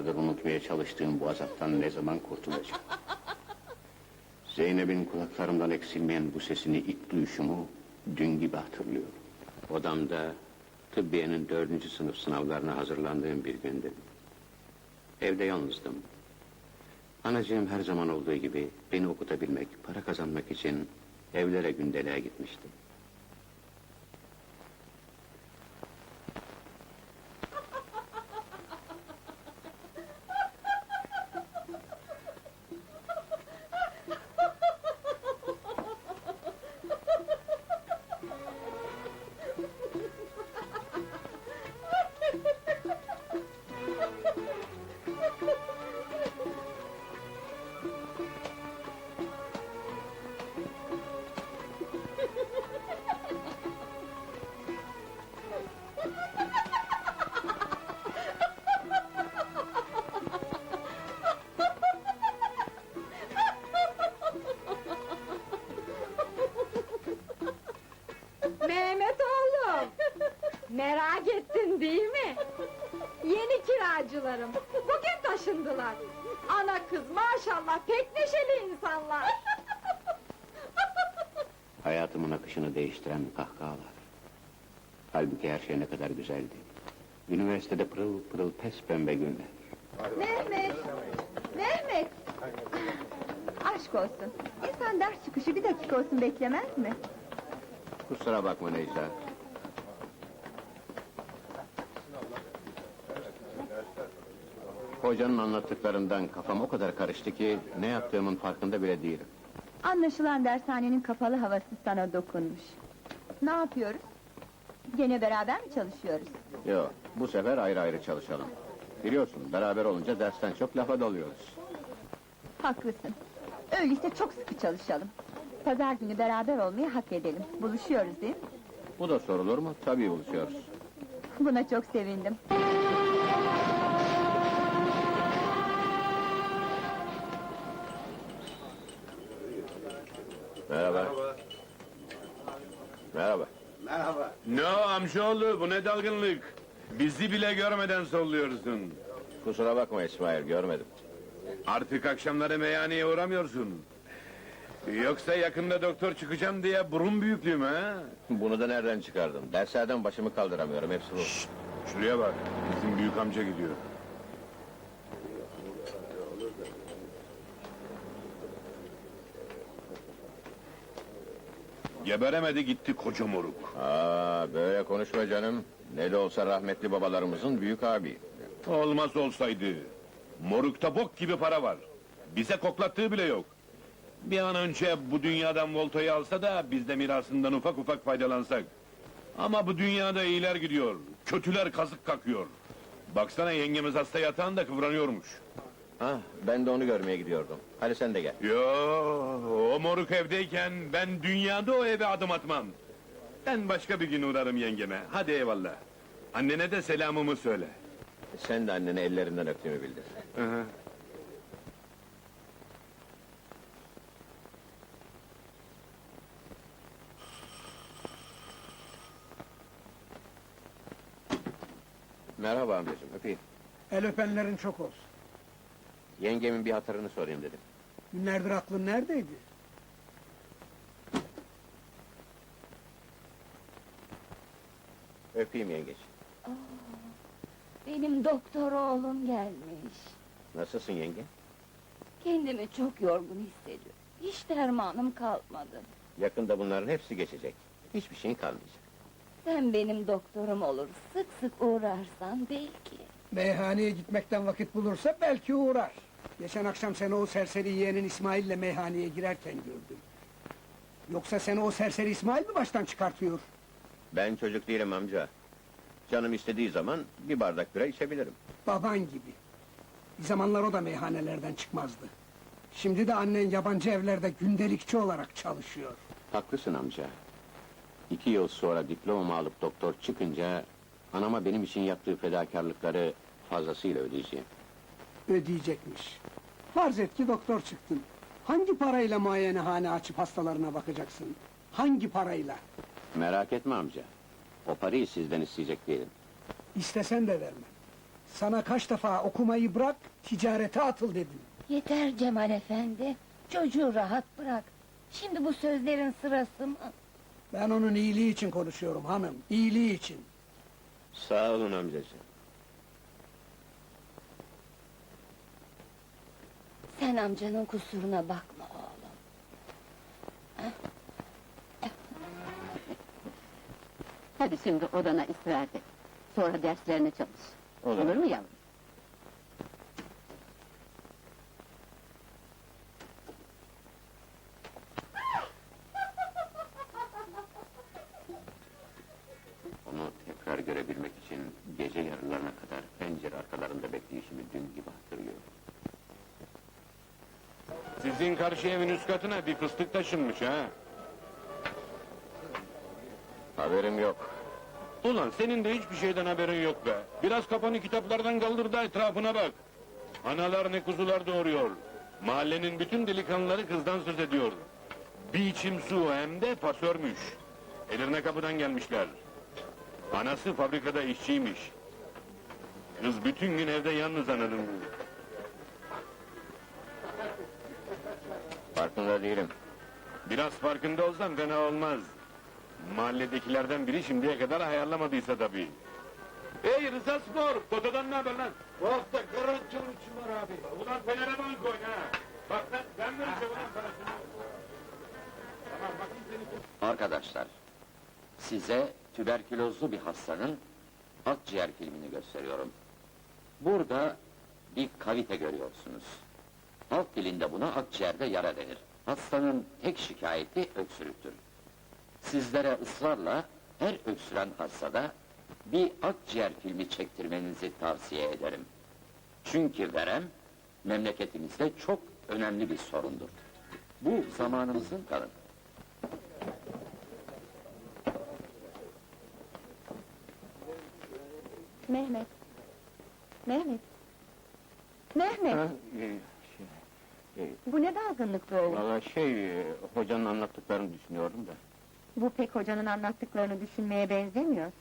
yıllardır unutmaya çalıştığım bu azaptan ne zaman kurtulacağım? Zeynep'in kulaklarımdan eksilmeyen bu sesini ilk duyuşumu dün gibi hatırlıyorum. Odamda tıbbiyenin dördüncü sınıf sınavlarına hazırlandığım bir gündü. Evde yalnızdım. Anacığım her zaman olduğu gibi beni okutabilmek, para kazanmak için evlere gündeliğe gitmişti. Ana kız maşallah pek neşeli insanlar. Hayatımın akışını değiştiren kahkahalar. Halbuki her şey ne kadar güzeldi. Üniversitede pırıl pırıl pes pembe günler. Mehmet! Mehmet! Aşk olsun. İnsan ders çıkışı bir dakika olsun beklemez mi? Kusura bakma Necla. Hocanın anlattıklarından kafam o kadar karıştı ki ne yaptığımın farkında bile değilim. Anlaşılan dershanenin kapalı havası sana dokunmuş. Ne yapıyoruz? Gene beraber mi çalışıyoruz? Yok, bu sefer ayrı ayrı çalışalım. Biliyorsun, beraber olunca dersten çok lafa dalıyoruz. Haklısın. Öyleyse çok sıkı çalışalım. Pazar günü beraber olmayı hak edelim. Buluşuyoruz değil mi? Bu da sorulur mu? Tabii buluşuyoruz. Buna çok sevindim. Merhaba. Merhaba. Ne o amcaoğlu bu ne dalgınlık? Bizi bile görmeden solluyorsun. Kusura bakma İsmail, görmedim. Artık akşamları meyhaneye uğramıyorsun. Yoksa yakında doktor çıkacağım diye burun büyüklüğüm ha? Bunu da nereden çıkardın? Derslerden başımı kaldıramıyorum, hepsi bu. Şuraya bak, bizim büyük amca gidiyor. Geberemedi gitti koca moruk. Aa, böyle konuşma canım. Ne de olsa rahmetli babalarımızın büyük abi. Olmaz olsaydı. Morukta bok gibi para var. Bize koklattığı bile yok. Bir an önce bu dünyadan voltayı alsa da biz de mirasından ufak ufak faydalansak. Ama bu dünyada iyiler gidiyor. Kötüler kazık kakıyor. Baksana yengemiz hasta yatağında kıvranıyormuş. Ah, ben de onu görmeye gidiyordum. Hadi sen de gel. Yo, o moruk evdeyken ben dünyada o eve adım atmam. Ben başka bir gün uğrarım yengeme. Hadi eyvallah. Annene de selamımı söyle. Sen de annene ellerinden öptüğümü bildir. Hı hı. Merhaba amcacığım, öpeyim. El öpenlerin çok olsun. Yengemin bir hatırını sorayım dedim. Günlerdir aklın neredeydi? Öpeyim yengeç. Benim doktor oğlum gelmiş. Nasılsın yenge? Kendimi çok yorgun hissediyorum. Hiç dermanım kalmadı. Yakında bunların hepsi geçecek. Hiçbir şeyin kalmayacak. Sen benim doktorum olur. Sık sık uğrarsan belki. Meyhaneye gitmekten vakit bulursa belki uğrar. Geçen akşam seni o serseri yeğenin İsmail'le meyhaneye girerken gördüm. Yoksa seni o serseri İsmail mi baştan çıkartıyor? Ben çocuk değilim amca. Canım istediği zaman bir bardak bira içebilirim. Baban gibi. Bir zamanlar o da meyhanelerden çıkmazdı. Şimdi de annen yabancı evlerde gündelikçi olarak çalışıyor. Haklısın amca. İki yıl sonra diplomamı alıp doktor çıkınca... ...anama benim için yaptığı fedakarlıkları fazlasıyla ödeyeceğim. Ödeyecekmiş. Farz et ki doktor çıktın. Hangi parayla muayenehane açıp hastalarına bakacaksın? Hangi parayla? Merak etme amca. O parayı sizden isteyecek değilim. İstesen de vermem. Sana kaç defa okumayı bırak, ticarete atıl dedim. Yeter Cemal efendi. Çocuğu rahat bırak. Şimdi bu sözlerin sırası mı? Ben onun iyiliği için konuşuyorum hanım, iyiliği için. Sağ olun amcacığım. Sen amcanın kusuruna bakma oğlum. Hadi şimdi odana istirahat et. Sonra derslerine çalış. Olur. Olur mu yavrum? Onu tekrar görebilmek için gece yarılarına kadar pencere arkalarında bekleyişimi dün gibi hatırlıyorum. Sizin karşı evin üst katına bir fıstık taşınmış ha. Haberim yok. Ulan senin de hiçbir şeyden haberin yok be. Biraz kafanı kitaplardan kaldır da etrafına bak. Analar ne kuzular doğuruyor. Mahallenin bütün delikanlıları kızdan söz ediyor. Bir içim su hem de pasörmüş. Eline kapıdan gelmişler. Anası fabrikada işçiymiş. Kız bütün gün evde yalnız anladın Farkında değilim. Biraz farkında olsan fena olmaz. Mahalledekilerden biri şimdiye kadar ayarlamadıysa tabii. Hey Rıza Spor, potadan ne haber lan? Bu hafta Karaçoğlu için var abi. Ulan Fener'e bank oyna ha. Bak lan, ben vereceğim ulan parasını. Tamam bakayım seni. Arkadaşlar, size tüberkülozlu bir hastanın akciğer filmini gösteriyorum. Burada bir kavite görüyorsunuz. Halk dilinde buna akciğerde yara denir. Hastanın tek şikayeti öksürüktür. Sizlere ısrarla her öksüren hastada bir akciğer filmi çektirmenizi tavsiye ederim. Çünkü verem memleketimizde çok önemli bir sorundur. Bu zamanımızın kanıtı. Mehmet. Mehmet. Mehmet, bu ne dalgınlık böyle? Valla şey, e, hocanın anlattıklarını düşünüyordum da. Bu pek hocanın anlattıklarını düşünmeye benzemiyor.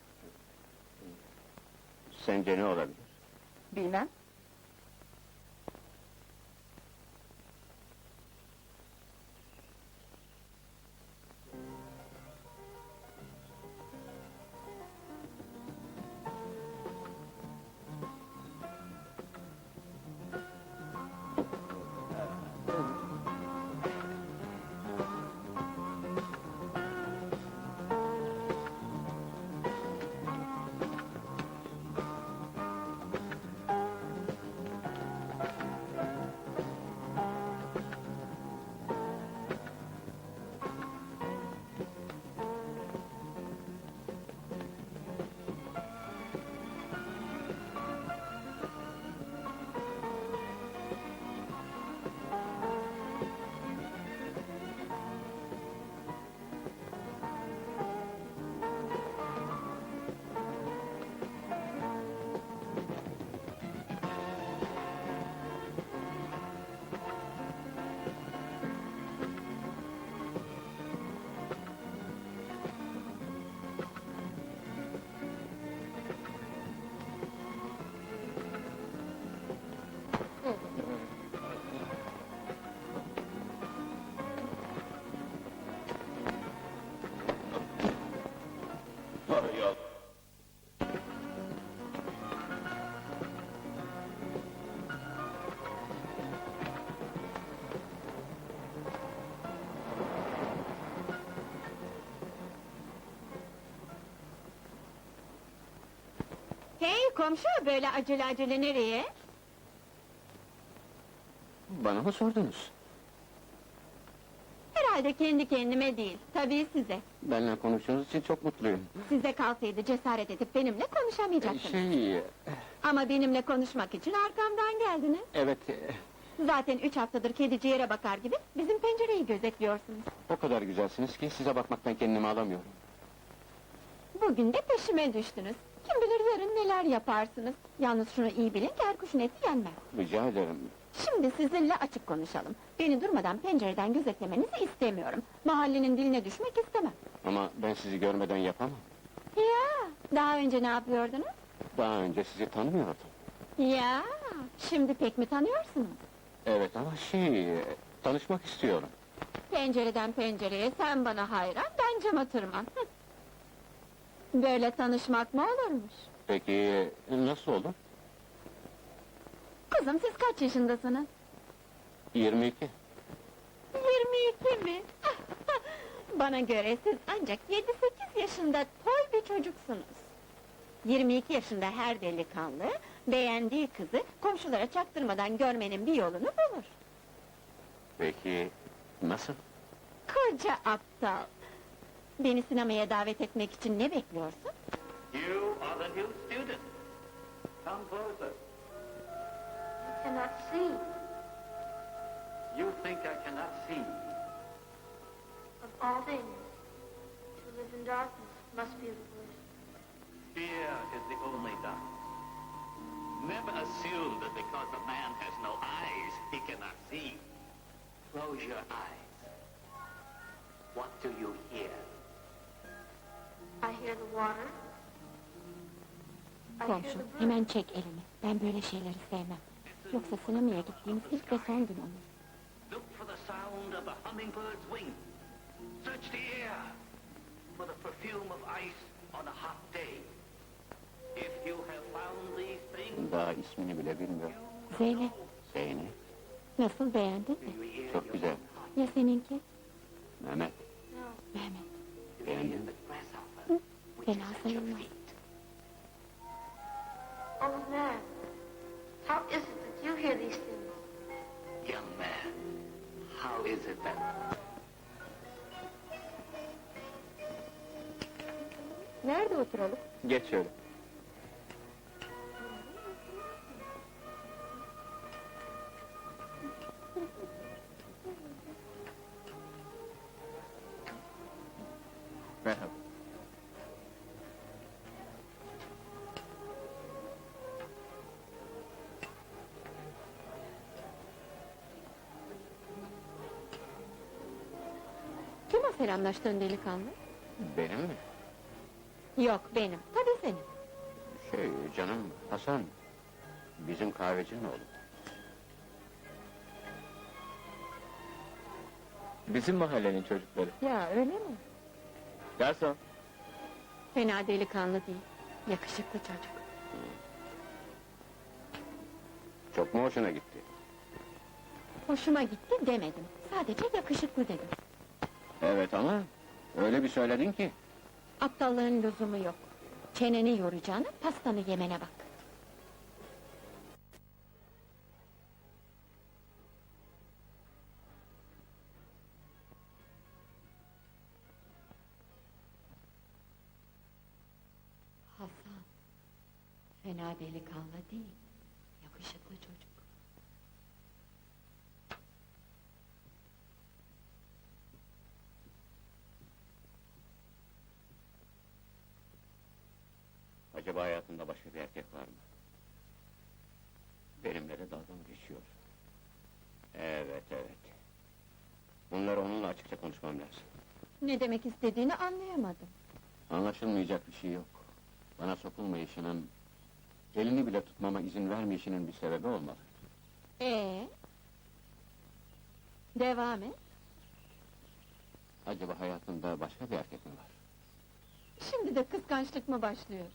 Sence ne olabilir? Bilmem. Komşu, böyle acele acele nereye? Bana mı sordunuz? Herhalde kendi kendime değil, tabii size. Benimle konuştuğunuz için çok mutluyum. Size kalsaydı cesaret edip benimle konuşamayacaktınız. Şey, Ama benimle konuşmak için arkamdan geldiniz. evet, e, Zaten üç haftadır kedi ciğere bakar gibi bizim pencereyi gözetliyorsunuz. o kadar güzelsiniz ki size bakmaktan kendimi alamıyorum. Bugün de peşime düştünüz. Yarın neler yaparsınız. Yalnız şunu iyi bilin ki kuşun eti yenmez. Rica ederim. Şimdi sizinle açık konuşalım. Beni durmadan pencereden gözetlemenizi istemiyorum. Mahallenin diline düşmek istemem. Ama ben sizi görmeden yapamam. Ya, daha önce ne yapıyordunuz? Daha önce sizi tanımıyordum. Ya, şimdi pek mi tanıyorsunuz? Evet ama şey, e, tanışmak istiyorum. Pencereden pencereye sen bana hayran, ben cama tırman. Böyle tanışmak mı olurmuş? Peki e, nasıl olur? Kızım siz kaç yaşındasınız? 22. 22 mi? Bana göre siz ancak 7-8 yaşında toy bir çocuksunuz. 22 yaşında her delikanlı, beğendiği kızı komşulara çaktırmadan görmenin bir yolunu bulur. Peki nasıl? Koca aptal! Beni sinemaya davet etmek için ne bekliyorsun? You the student. Come closer. cannot see. You think I cannot see. Of all things, to live in darkness must be the worst. Fear is the only darkness. Never assume that because a man has no eyes, he cannot see. Close your eyes. What do you hear? I hear the water. I hear Komşu, the brook. hemen çek elini. Ben böyle şeyleri sevmem. Yoksa sinemaya gittiğimiz ilk ve son gün olur. Look for the sound of the hummingbird's wing. Search the air for the perfume of ice on a hot day. If you have found these things... Daha ismini bile bilmiyorum. Zeynep, Zeynep. nasıl beğendin mi? Çok güzel. Ya seninki? Mehmet. Mehmet, Beğendin mi? fena sayılmaz. Old man, how is it that you hear these things? Young man, how is it that... Nerede oturalım? Geç şöyle. Kim o selamlaştığın delikanlı? Benim mi? Yok benim, tabii senin. Şey canım Hasan. Bizim kahvecinin oğlu. Bizim mahallenin çocukları. Ya öyle mi? Garson. Fena delikanlı değil, yakışıklı çocuk. Çok mu hoşuna gitti? Hoşuma gitti demedim, sadece yakışıklı dedim. Evet ama öyle bir söyledin ki. Aptallığın lüzumu yok. Çeneni yoracağına pastanı yemene bak. Hasan, fena delikanlı değil, yakışıklı Acaba hayatında başka bir erkek var mı? Benimle de dalga mı geçiyor? Evet evet. Bunları onunla açıkça konuşmam lazım. Ne demek istediğini anlayamadım. Anlaşılmayacak bir şey yok. Bana sokulmayışının, elini bile tutmama izin vermeyişinin bir sebebi olmalı. Ee? Devam et. Acaba hayatında başka bir erkek mi var? Şimdi de kıskançlık mı başlıyor?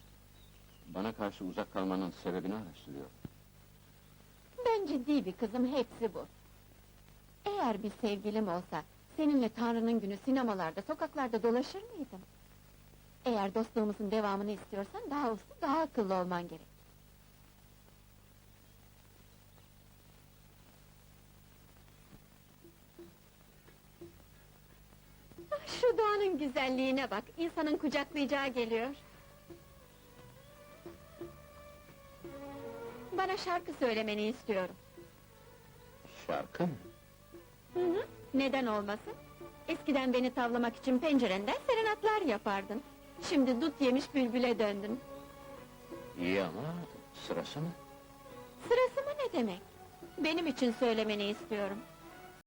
Bana karşı uzak kalmanın sebebini araştırıyor. Ben ciddi bir kızım, hepsi bu. Eğer bir sevgilim olsa, seninle Tanrı'nın günü sinemalarda, sokaklarda dolaşır mıydım? Eğer dostluğumuzun devamını istiyorsan daha uslu, daha akıllı olman gerek. Ah, Şu doğanın güzelliğine bak, insanın kucaklayacağı geliyor. Bana şarkı söylemeni istiyorum. Şarkı mı? Hı hı, neden olmasın? Eskiden beni tavlamak için pencerenden serenatlar yapardın. Şimdi dut yemiş bülbüle döndün. İyi ama sırası mı? Sırası mı ne demek? Benim için söylemeni istiyorum.